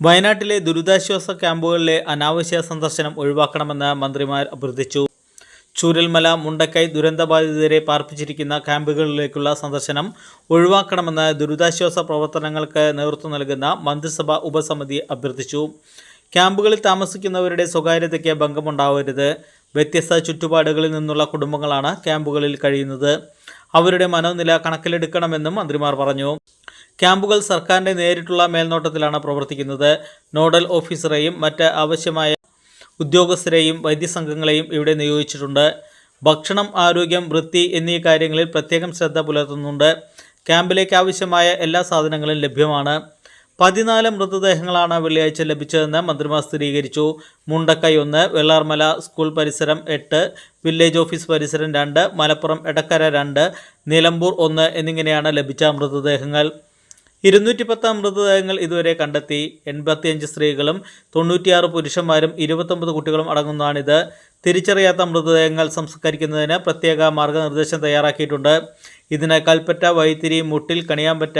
വയനാട്ടിലെ ദുരിതാശ്വാസ ക്യാമ്പുകളിലെ അനാവശ്യ സന്ദർശനം ഒഴിവാക്കണമെന്ന് മന്ത്രിമാർ അഭ്യർത്ഥിച്ചു. ചൂരൽമല മുണ്ടക്കൈ ദുരന്തബാധിതരെ പാർപ്പിച്ചിരിക്കുന്ന ക്യാമ്പുകളിലേക്കുള്ള സന്ദർശനം ഒഴിവാക്കണമെന്ന് ദുരിതാശ്വാസ പ്രവർത്തനങ്ങൾക്ക് നേതൃത്വം നൽകുന്ന മന്ത്രിസഭാ ഉപസമിതി അഭ്യർത്ഥിച്ചു. ക്യാമ്പുകളിൽ താമസിക്കുന്നവരുടെ സ്വകാര്യതയ്ക്ക് ഭംഗമുണ്ടാവരുത്. വ്യത്യസ്ത ചുറ്റുപാടുകളിൽ നിന്നുള്ള കുടുംബങ്ങളാണ് ക്യാമ്പുകളിൽ കഴിയുന്നത്. അവരുടെ മനോനില കണക്കിലെടുക്കണമെന്നും മന്ത്രിമാർ പറഞ്ഞു. ക്യാമ്പുകൾ സർക്കാരിന്റെ നേരിട്ടുള്ള മേൽനോട്ടത്തിലാണ് പ്രവർത്തിക്കുന്നത്. നോഡൽ ഓഫീസറെയും മറ്റ് ആവശ്യമായ ഉദ്യോഗസ്ഥരെയും വൈദ്യസംഘങ്ങളെയും ഇവിടെ നിയോഗിച്ചിട്ടുണ്ട്. ഭക്ഷണം ആരോഗ്യം വൃത്തി എന്നീ കാര്യങ്ങളിൽ പ്രത്യേകം ശ്രദ്ധ പുലർത്തുന്നുണ്ട്. ക്യാമ്പിലേക്ക് ആവശ്യമായ എല്ലാ സാധനങ്ങളും ലഭ്യമാണ്. പതിനാല് മൃതദേഹങ്ങളാണ് വെള്ളിയാഴ്ച ലഭിച്ചതെന്ന് മന്ത്രിമാർ സ്ഥിരീകരിച്ചു. മുണ്ടക്കൈ ഒന്ന് വെള്ളാർമല സ്കൂൾ പരിസരം എട്ട് വില്ലേജ് ഓഫീസ് പരിസരം രണ്ട് മലപ്പുറം എടക്കര രണ്ട് നിലമ്പൂർ ഒന്ന് എന്നിങ്ങനെയാണ് ലഭിച്ച മൃതദേഹങ്ങൾ. ഇരുന്നൂറ്റി പത്താം മൃതദേഹങ്ങൾ ഇതുവരെ കണ്ടെത്തി. എൺപത്തിയഞ്ച് സ്ത്രീകളും തൊണ്ണൂറ്റിയാറ് പുരുഷന്മാരും ഇരുപത്തൊമ്പത് കുട്ടികളും അടങ്ങുന്നതാണിത്. തിരിച്ചറിയാത്ത മൃതദേഹങ്ങൾ സംസ്കരിക്കുന്നതിന് പ്രത്യേക മാർഗനിർദ്ദേശം തയ്യാറാക്കിയിട്ടുണ്ട്. ഇതിന് കൽപ്പറ്റ വൈത്തിരി മുട്ടിൽ കണിയാമ്പറ്റ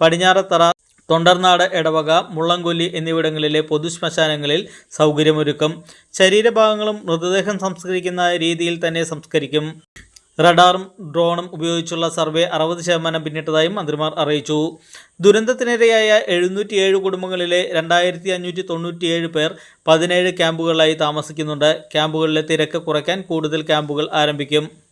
പടിഞ്ഞാറത്തറ തൊണ്ടർനാട് എടവക മുള്ളംകൊല്ലി എന്നിവിടങ്ങളിലെ പൊതുശ്മശാനങ്ങളിൽ സൗകര്യമൊരുക്കും. ശരീരഭാഗങ്ങളും മൃതദേഹം സംസ്കരിക്കുന്ന രീതിയിൽ തന്നെ സംസ്കരിക്കും. റഡാറും ഡ്രോണും ഉപയോഗിച്ചുള്ള സർവേ അറുപത് ശതമാനം പിന്നിട്ടതായും മന്ത്രിമാർ അറിയിച്ചു. ദുരന്തത്തിനിരയായ എഴുന്നൂറ്റിയേഴ് കുടുംബങ്ങളിലെ രണ്ടായിരത്തി അഞ്ഞൂറ്റി തൊണ്ണൂറ്റിയേഴ് പേർ പതിനേഴ് ക്യാമ്പുകളിലായി താമസിക്കുന്നുണ്ട്. ക്യാമ്പുകളിലെ തിരക്ക് കുറയ്ക്കാൻ കൂടുതൽ ക്യാമ്പുകൾ ആരംഭിക്കും.